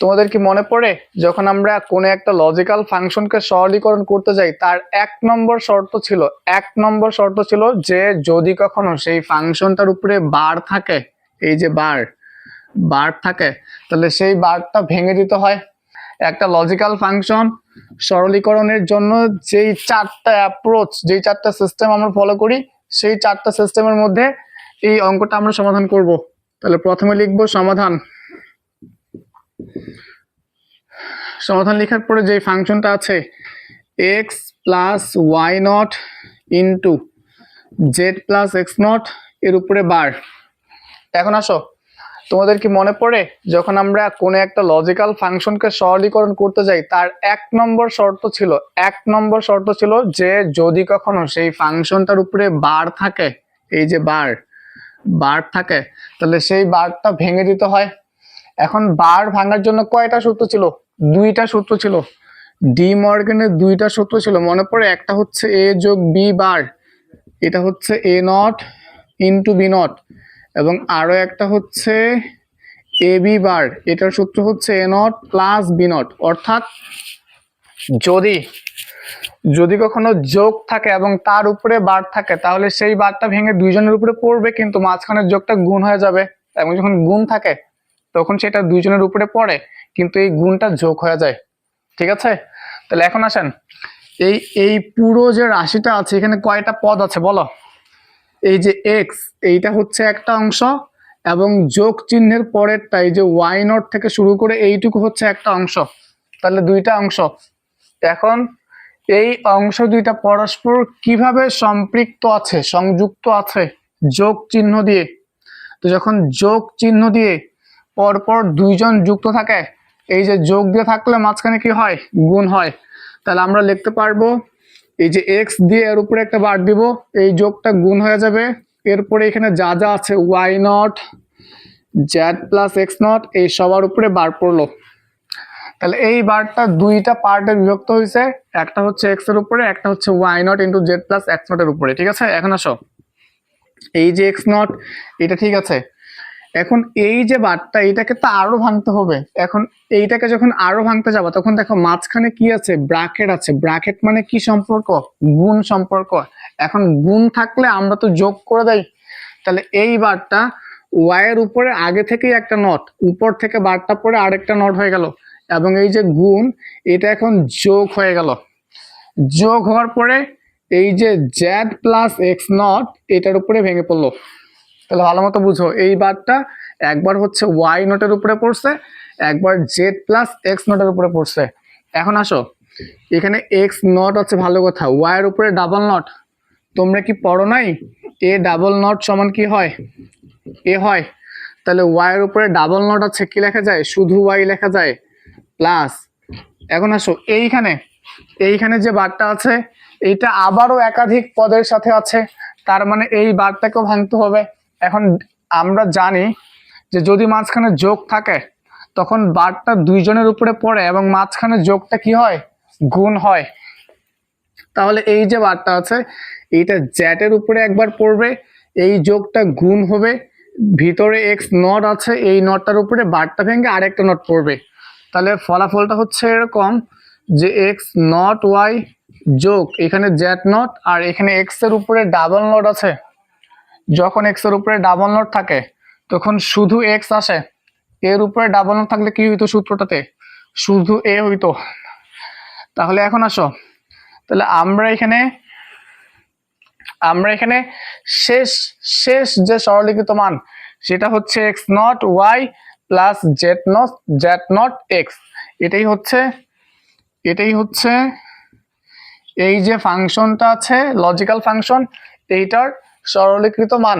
তোমাদের কি মনে পড়ে? যখন আমরা কোনো একটা লজিক্যাল ফাংশনকে সরলীকরণ করতে যাই, তার এক নম্বর শর্ত ছিল, এক নম্বর শর্ত ছিল যে যদি কখনো সেই ফাংশনটার উপরে বার থাকে, এই যে বার বার থাকে, তাহলে সেই বারটা ভেঙে দিতে হয়। একটা লজিক্যাল ফাংশন সরলীকরণের জন্য যেই চারটা অ্যাপ্রোচ যেই চারটা সিস্টেম আমরা ফলো করি, সেই চারটা সিস্টেমের মধ্যে এই অঙ্কটা আমরা সমাধান করব। তাহলে প্রথমে লিখব সমাধান। সমাধান লেখার পরে যে ফাংশনটা আছে X plus Y not into Z plus X not এর উপরে বার এখন আসো, তোমাদের কি মনে পড়ে, যখন আমরা কোনো একটা লজিক্যাল ফাংশনকে সরলীকরণ করতে যাই, তার এক নম্বর শর্ত ছিল, এক নম্বর শর্ত ছিল যে যদি কখনো সেই ফাংশনটার উপরে বার থাকে, এই যে বার বার থাকে, তাহলে সেই বারটা ভেঙে দিতে হয়। এখন বার ভাঙার জন্য কয়টা সূত্র ছিল? দুইটা সূত্র ছিল। ডি মর্গেনের দুইটা সূত্র ছিল। মনে পড়ে একটা হচ্ছে এ যোগ বি বার, এটা হচ্ছে A not into B not, এবং আরও একটা হচ্ছে এ বি বার, এটার সূত্র হচ্ছে A not plus B not. অর্থাৎ যদি যদি কখনো যোগ থাকে এবং তার উপরে বার থাকে, তাহলে সেই বারটা ভেঙে দুইজনের উপরে পড়বে, কিন্তু মাঝখানের যোগটা গুণ হয়ে যাবে। এবং যখন গুণ থাকে তখন সেটা দুইজনের উপরে পড়ে, কিন্তু এই গুণটা যোগ হয়ে যায়। ঠিক আছে? তাহলে এখন আসেন। এই এই পুরো যে রাশিটা আছে, এখানে কয়টা পদ আছে বলো? এই যে এক্স এইটা হচ্ছে একটা অংশ এবং যোগ চিহ্নের পরেরটা, এই যে ওয়াই নট থেকে শুরু করে এইটুকু হচ্ছে একটা অংশ। তাহলে দুইটা অংশ। এখন এই অংশ দুইটা পরস্পর কীভাবে সম্পৃক্ত আছে, সংযুক্ত আছে যোগ চিহ্ন দিয়ে? তো যখন যোগ চিহ্ন দিয়ে পরপর দুইজন যুক্ত থাকে। এই যে যোগ দিয়ে থাকলে মাঝখানে কি হয়? গুণ হয়। তাহলে আমরা লিখতে পারব, এই যে এক্স দিয়ে এর উপরে একটা বার দিব, এই যোগটা গুণ হয়ে যাবে। এরপরে এখানে যা যা আছে Y not Z plus X not এই সবার উপরে বার পড়ল। তাহলে এই বারটা দুইটা পার্টে বিভক্ত হয়েছে। একটা হচ্ছে এক্সের উপরে, একটা হচ্ছে Y not into Z plus X not এর উপরে। ঠিক আছে? এখন আসো। এই যে এক্স নট এটা ঠিক আছে। এখন এই যে বারটা, এটাকে তো আরও ভাঙতে হবে। এখন এইটাকে যখন আরও ভাঙতে যাব, তখন দেখো মাঝখানে কি আছে? ব্র্যাকেট আছে। ব্র্যাকেট মানে কি সম্পর্ক? গুণ সম্পর্ক। এখন গুণ থাকলে আমরা তো যোগ করে দেই। তাহলে এই বারটা ওয়াই এর উপরে আগে থেকেই একটা নট, উপর থেকে বারটা পরে আরেকটা নট হয়ে গেল। এবং এই যে গুণ, এটা এখন যোগ হয়ে গেল। যোগ হওয়ার পরে এই যে জ্যাড প্লাস এক্স নট, এটার উপরে ভেঙে পড়ল। তাহলে ভালো মতো বুঝো। এই বারটা একবার হচ্ছে ওয়াই নোটের উপরে পড়ছে, একবার জেড প্লাস এক্স নোটের উপরে পড়ছে। এখন আসো, এখানে এক্স নট আছে ভালো কথা ওয়াই এর উপরে ডাবল নট তোমরা কি পড়ো নাই? এ ডাবল নট সমান কি হয়? এ হয়। তাহলে ওয়াই এর উপরে ডাবল নট আছে কি লেখা যায়? শুধু ওয়াই লেখা যায়। প্লাস এখন আসো, এইখানে এইখানে যে বারটা আছে, এইটা আবারও একাধিক পদের সাথে আছে, তার মানে এই বারটাকেও ভাঙতে হবে। এখন আমরা জানি যে যদি মাঝখানে যোগ থাকে, তখন বারটা দুইজনের উপরে পড়ে এবং মাঝখানে যোগটা কি হয়? গুণ হয়। তাহলে এই যে বারটা আছে, এইটা জ্যাটের উপরে একবার পড়বে, এই যোগটা গুণ হবে, ভিতরে এক্স নট আছে, এই নটটার উপরে বারটা ভেঙে আরেকটা নট পড়বে। তাহলে ফলাফলটা হচ্ছে এরকম যে এক্স নট ওয়াই যোগ, এখানে জ্যাট নট, আর এখানে এক্সের উপরে ডাবল নট আছে যখন এক্সের উপরে ডাবল নোট থাকে, তখন শুধু এক্স আসে। এর উপরে ডাবল নোট থাকলে কি হইতো সূত্রটাতে? শুধু এ হইতো। তাহলে এখন আসো। তাহলে আমরা এখানে আমরা এখানে শেষ শেষ যে সরলীকৃত মান, সেটা হচ্ছে X not Y plus Z not Z not X এটাই হচ্ছে এটাই হচ্ছে এই যে ফাংশনটা আছে লজিক্যাল ফাংশন এইটার সরলীকৃত মান।